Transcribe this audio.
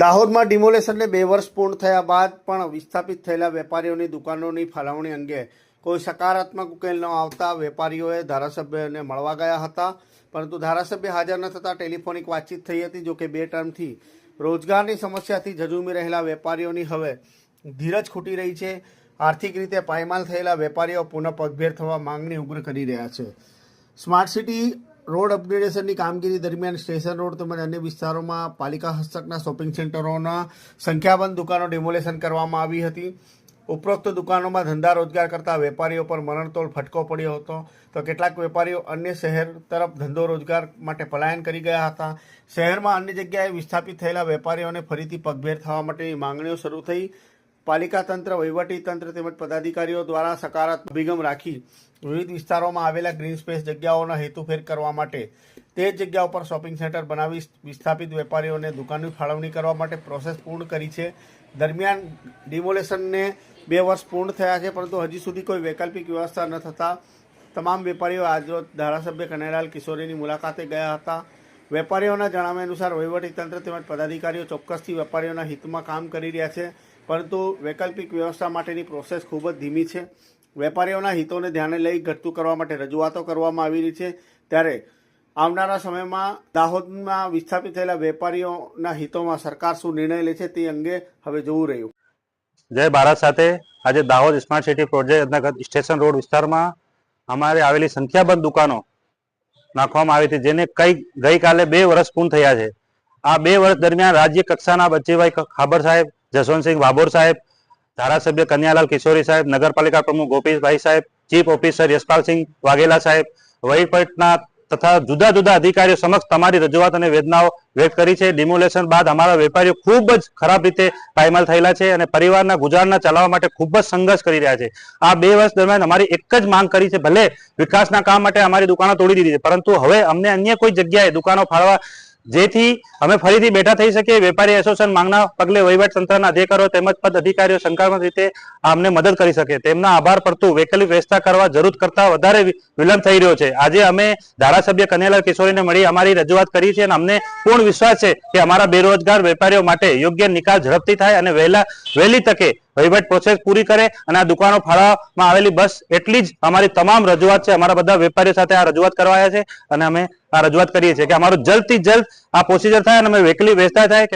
દાહોદમાં ડિમોલેશનને બે વર્ષ પૂર્ણ થયા બાદ પણ વિસ્થાપિત થયેલા વેપારીઓની દુકાનોની ફાળવણી અંગે કોઈ સકારાત્મક ઉકેલ ન આવતા વેપારીઓએ ધારાસભ્યને મળવા ગયા હતા. પરંતુ ધારાસભ્ય હાજર ન થતાં ટેલિફોનિક વાતચીત થઈ હતી, જોકે બે ટર્મથી રોજગારની સમસ્યાથી ઝઝુમી રહેલા વેપારીઓની હવે ધીરજ ખૂટી રહી છે. આર્થિક રીતે પાયમાલ થયેલા વેપારીઓ પુનઃ પગભેર થવા માંગણી ઉગ્ર કરી રહ્યા છે. સ્માર્ટ સિટી રોડ અપગ્રેડેશનની કામગીરી દરમિયાન સ્ટેશન રોડ તેમજ અન્ય વિસ્તારોમાં પાલિકા હસ્તકના શોપિંગ સેન્ટરોના સંખ્યાબંધ દુકાનો ડિમોલેશન કરવામાં આવી હતી. ઉપરોક્ત દુકાનોમાં ધંધા રોજગાર કરતા વેપારીઓ પર મરણતોલ ફટકો પડ્યો હતો. તો કેટલાક વેપારીઓ અન્ય શહેર તરફ ધંધો રોજગાર માટે પલાયન કરી ગયા હતા. શહેરમાં અન્ય જગ્યાએ વિસ્થાપિત થયેલા વેપારીઓને ફરીથી પગભેર થવા માટેની માંગણીઓ શરૂ થઈ. પાલિકા તંત્ર, વહીવટી તંત્ર તેમજ પદાધિકારીઓ દ્વારા સકારાત્મક અભિગમ રાખી વિવિધ વિસ્તારોમાં આવેલા ગ્રીન સ્પેસ જગ્યાઓના હેતુફેર કરવા માટે તે જ જગ્યા ઉપર શોપિંગ સેન્ટર બનાવી વિસ્થાપિત વેપારીઓને દુકાનની ફાળવણી કરવા માટે પ્રોસેસ પૂર્ણ કરી છે. દરમિયાન ડિમોલેશનને બે વર્ષ પૂર્ણ થયા છે, પરંતુ હજી સુધી કોઈ વૈકલ્પિક વ્યવસ્થા ન થતાં તમામ વેપારીઓ આજરોજ ધારાસભ્ય કનૈયાલાલ કિશોરીની મુલાકાતે ગયા હતા. વેપારીઓના જણાવ્યા અનુસાર વહીવટીતંત્ર તેમજ પદાધિકારીઓ ચોક્કસથી વેપારીઓના હિતમાં કામ કરી રહ્યા છે. પરંતુ વૈકલ્પિક વ્યવસ્થા માટેની પ્રોસેસ ખૂબ જ ધીમી છે. વેપારીઓના હિતોને ધ્યાને લઈ ઘટતું કરવા માટે રજૂઆતો કરવામાં આવી રહી છે. ત્યારે આવનારા સમયમાં દાહોદમાં વિસ્થાપિત થયેલા વેપારીઓના હિતોમાં સરકાર શું નિર્ણય લે છે તે અંગે હવે જોવું રહ્યું. જય ભારત સાથે. આજે દાહોદ સ્માર્ટ સિટી પ્રોજેક્ટ અંતર્ગત સ્ટેશન રોડ વિસ્તારમાં અમારે આવેલી સંખ્યાબંધ દુકાનો નાખવામાં આવી હતી, જેને કઈ ગઈકાલે બે વર્ષ પૂર્ણ થયા છે. આ બે વર્ષ દરમિયાન રાજ્ય કક્ષાના બચ્ચીભાઈ ખાબર સાહેબ જસવંતસિંહ વાબોર સાહેબ, ધારાસભ્ય કન્યાલાલ કિશોરી સાહેબ, નગરપાલિકા પ્રમુખ ગોપીભાઈ સાહેબ, ચીફ ઓફિસર યશપાલસિંહ વાઘેલા સાહેબ, વહીવટના તથા જુદા જુદા અધિકારીઓ સમક્ષ તમારી રજૂઆત અને વેદનાઓ વ્યક્ત કરી છે. ડિમોલેશન બાદ અમારા વેપારીઓ ખૂબ જ ખરાબ રીતે પાયમાલ થયેલા છે અને પરિવારના ગુજારના ચલાવવા માટે ખૂબ જ સંઘર્ષ કરી રહ્યા છે. આ બે વર્ષ દરમિયાન અમારી એક જ માંગ કરી છે, ભલે વિકાસના કામ માટે અમારી દુકાનો તોડી દીધી છે, પરંતુ હવે અમને અન્ય કોઈ જગ્યાએ દુકાનો ફાળવા જેથી અમે ફરીથી બેઠા થઈ શકીએ. વેપારી એસોસિએશન માંગના પગલે વહીવટ તંત્રના અધિકારીઓ તેમજ પદ અધિકારીઓ શંકાત્મક રીતે અમને મદદ કરી શકે. તેમના આભાર પડતું વૈકલ્પિક વ્યવસ્થા કરવા જરૂર કરતા વધારે વિલંબ થઈ રહ્યો છે. આજે અમે ધારાસભ્ય કન્યાલાલ કિશોરીને મળી અમારી રજૂઆત કરી છે અને અમને પૂર્ણ વિશ્વાસ છે કે અમારા બેરોજગાર વેપારીઓ માટે યોગ્ય નિકાલ ઝડપથી થાય અને વહેલા, વહેલી તકે વહીવટ પ્રોસેસ પૂરી કરે અને આ દુકાનો ફાળવવામાં આવેલી બસ એટલી જ અમારી તમામ રજૂઆત છે. અમારા બધા વેપારીઓ સાથે આ રજૂઆત કરવા છે અને અમે આ રજૂઆત કરીએ છીએ કે અમારું જલ્દથી જલ્દ આ પ્રોસિજર થાય અને અમે વૈકલ્પિક વ્યવસ્થા થાય